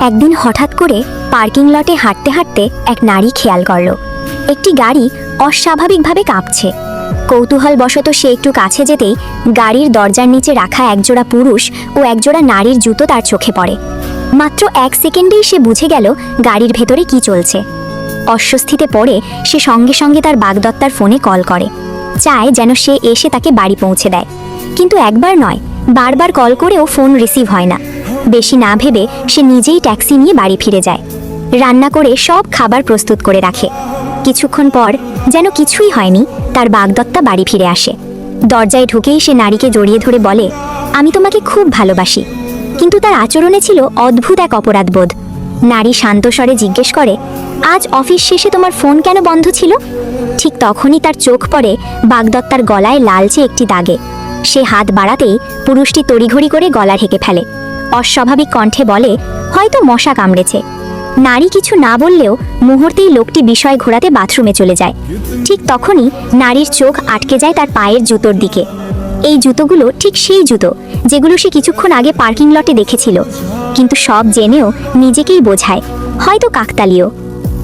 একদিন হঠাৎ করে পার্কিং লটে হাঁটতে হাঁটতে এক নারী খেয়াল করল। একটি গাড়ি অস্বাভাবিকভাবে কাঁপছে। কৌতূহলবশত সে একটু কাছে যেতেই গাড়ির দরজার নিচে রাখা একজোড়া পুরুষ ও একজোড়া নারীর জুতো তার চোখে পড়ে। মাত্র এক সেকেন্ডেই সে বুঝে গেল গাড়ির ভেতরে কি চলছে। অস্বস্তিতে পড়ে সে সঙ্গে সঙ্গে তার বাগদত্তার ফোনে কল করে। চায় যেন সে এসে তাকে বাড়ি পৌঁছে দেয়। কিন্তু একবার নয়, বারবার কল করেও ফোন রিসিভ হয় না। বেশি না ভেবে সে নিজেই ট্যাক্সি নিয়ে বাড়ি ফিরে যায়। রান্না করে সব খাবার প্রস্তুত করে রাখে। কিছুক্ষণ পর যেন কিছুই হয়নি, তার বাগদত্তা বাড়ি ফিরে আসে। দরজায় ঢুকেই সে নারীকে জড়িয়ে ধরে বলে, আমি তোমাকে খুব ভালোবাসি। কিন্তু তার আচরণে ছিল অদ্ভুত এক অপরাধবোধ। নারী শান্ত স্বরে জিজ্ঞেস করে, আজ অফিস শেষে তোমার ফোন কেন বন্ধ ছিল? ঠিক তখনই তার চোখ পড়ে বাগদত্তার গলায় লালচে একটি দাগে। সে হাত বাড়াতেই পুরুষটি তড়িঘড়ি করে গলা ঢেকে ফেলে। অস্বাভাবিক কণ্ঠে বলে, হয়তো মশা কামড়েছে। নারী কিছু না বললেও মুহূর্তেই লোকটি বিষয় ঘোরাতে বাথরুমে চলে যায়। ঠিক তখনই নারীর চোখ আটকে যায় তার পায়ের জুতোর দিকে। এই জুতোগুলো ঠিক সেই জুতো, যেগুলো সে কিছুক্ষণ আগে পার্কিং লটে দেখেছিল। কিন্তু সব জেনেও নিজেকেই বোঝায়, হয়তো কাকতালীয়।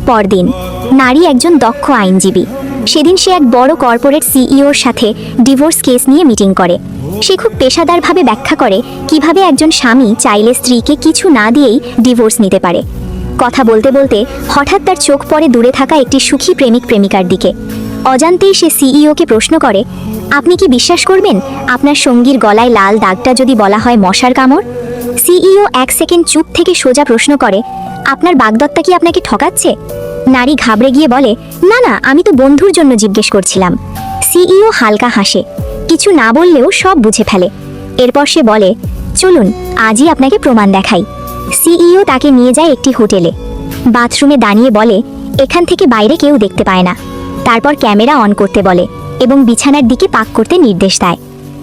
পরদিন নারী একজন দক্ষ আইনজীবী। সেদিন সে এক বড় কর্পোরেট সিইওর সাথে ডিভোর্স কেস নিয়ে মিটিং করে। সে খুব পেশাদারভাবে ব্যাখ্যা করে কীভাবে একজন স্বামী চাইলে স্ত্রীকে কিছু না দিয়েই ডিভোর্স নিতে পারে। কথা বলতে বলতে হঠাৎ তার চোখ পড়ে দূরে থাকা একটি সুখী প্রেমিক প্রেমিকার দিকে। অজান্তেই সে সিইওকে প্রশ্ন করে, আপনি কি বিশ্বাস করবেন? আপনার সঙ্গীর গলায় লাল দাগটা যদি বলা হয় মশার কামড়? সিইও এক সেকেন্ড চুপ থেকে সোজা প্রশ্ন করে, আপনার বাগদত্তা কি আপনাকে ঠকাচ্ছে? নারী ঘাবড়ে গিয়ে বলে, না না, আমি তো বন্ধুর জন্য জিজ্ঞেস করছিলাম। সিইও হালকা হাসে কিছু না বললেও সব বুঝে ফেলে। এরপর সে বলে, চলুন, আজই আপনাকে প্রমাণ দেখাই। সিইও তাকে নিয়ে যায় একটি হোটেলে। বাথরুমে দাঁড়িয়ে বলে, এখান থেকে বাইরে কেউ দেখতে পায় না। তারপর ক্যামেরা অন করতে বলে এবং বিছানার দিকে পাক করতে নির্দেশ দেয়।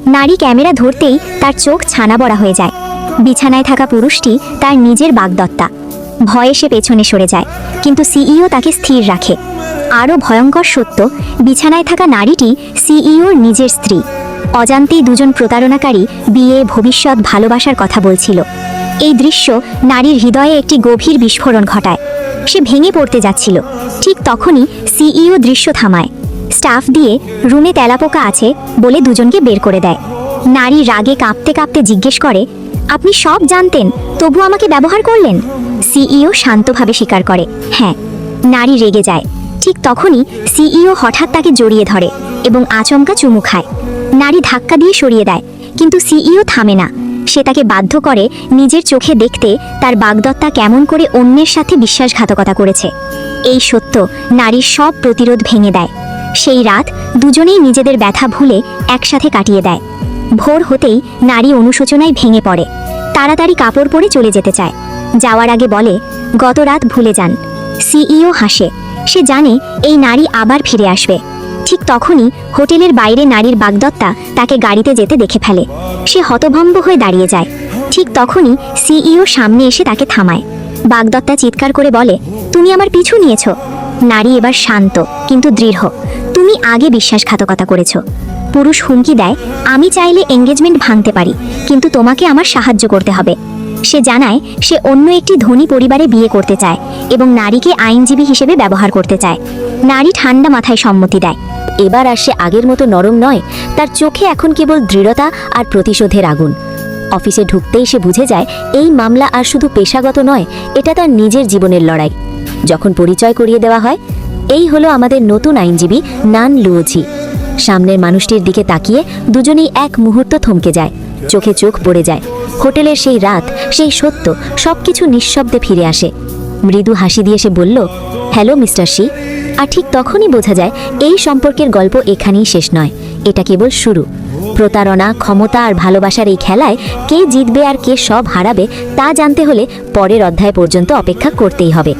নারী ক্যামেরা ধরতেই তার চোখ ছানা বড়া হয়ে যায়। বিছানায় থাকা পুরুষটি তার নিজের বাগদত্তা। ভয়ে সে পেছনে সরে যায়, কিন্তু সিইও তাকে স্থির রাখে। আরও ভয়ঙ্কর সত্য, বিছানায় থাকা নারীটি সিইওর নিজের স্ত্রী। অজান্তেই দুজন প্রতারণাকারী বিয়ে, ভবিষ্যৎ, ভালোবাসার কথা বলছিল। এই দৃশ্য নারীর হৃদয়ে একটি গভীর বিস্ফোরণ ঘটায়। সে ভেঙে পড়তে যাচ্ছিল। ঠিক তখনই সিইও দৃশ্য থামায়। স্টাফ দিয়ে, রুমে তেলাপোকা আছে বলে দুজনকে বের করে দেয়। নারী রাগে কাঁপতে কাঁপতে জিজ্ঞেস করে, আপনি সব জানতেন, তবু আমাকে ব্যবহার করলেন? সিইও শান্তভাবে স্বীকার করে হ্যাঁ। নারী রেগে যায়। ঠিক তখনই সিইও হঠাৎ তাকে জড়িয়ে ধরে এবং আচমকা চুমু খায়। নারী ধাক্কা দিয়ে সরিয়ে দেয়। কিন্তু সিইও থামে না। সে তাকে বাধ্য করে নিজের চোখে দেখতে তার বাগদত্তা কেমন করে অন্যের সাথে বিশ্বাসঘাতকতা করেছে। এই সত্য নারীর সব প্রতিরোধ ভেঙে দেয়। সেই রাত দুজনেই নিজেদের ব্যথা ভুলে একসাথে কাটিয়ে দেয়। ভোর হতেই নারী অনুশোচনায় ভেঙে পড়ে। তাড়াতাড়ি কাপড় পরে চলে যেতে চায়। যাওয়ার আগে বলে, গত রাত ভুলে যান। সিইও হাসে। সে জানে এই নারী আবার ফিরে আসবে। ঠিক তখনই হোটেলের বাইরে নারীর বাগদত্তা তাকে গাড়িতে যেতে দেখে ফেলে। সে হতভম্ব হয়ে দাঁড়িয়ে যায়। ঠিক তখনই সিইও সামনে এসে তাকে থামায়। বাগদত্তা চিৎকার করে বলে, তুমি আমার পিছু নিয়েছ। নারী এবার শান্ত, কিন্তু দৃঢ়। তুমি আগে বিশ্বাসঘাতকতা করেছ। পুরুষ হুমকি দেয়, আমি চাইলে এঙ্গেজমেন্ট ভাঙতে পারি, কিন্তু তোমাকে আমার সাহায্য করতে হবে। সে জানায়, সে অন্য একটি ধনী পরিবারে বিয়ে করতে চায় এবং নারীকে আইনজীবী হিসেবে ব্যবহার করতে চায়। নারী ঠান্ডা মাথায় সম্মতি দেয়। এবার আর সে আগের মতো নরম নয়, তার চোখে এখন কেবল দৃঢ়তা আর প্রতিশোধের আগুন। অফিসে ঢুকতেই সে বুঝে যায়, এই মামলা আর শুধু পেশাগত নয়, এটা তার নিজের জীবনের লড়াই। যখন পরিচয় করিয়ে দেওয়া হয়, এই হলো আমাদের নতুন আইনজীবী নান লুওজি সামনের মানুষটির দিকে তাকিয়ে দুজনেই এক মুহূর্ত থমকে যায়। চোখে চোখ পড়ে যায়। হোটেলের সেই রাত, সেই সত্য, সবকিছু নিঃশব্দে ফিরে আসে। মৃদু হাসি দিয়ে সে বলল, হ্যালো, মিস্টার শি। আর ঠিক তখনই বোঝা যায়, এই সম্পর্কের গল্প এখানেই শেষ নয়। এটা কেবল শুরু। প্রতারণা, ক্ষমতা আর ভালোবাসার এই খেলায় কে জিতবে আর কে সব হারাবে, তা জানতে হলে পরের অধ্যায় পর্যন্ত অপেক্ষা করতেই হবে।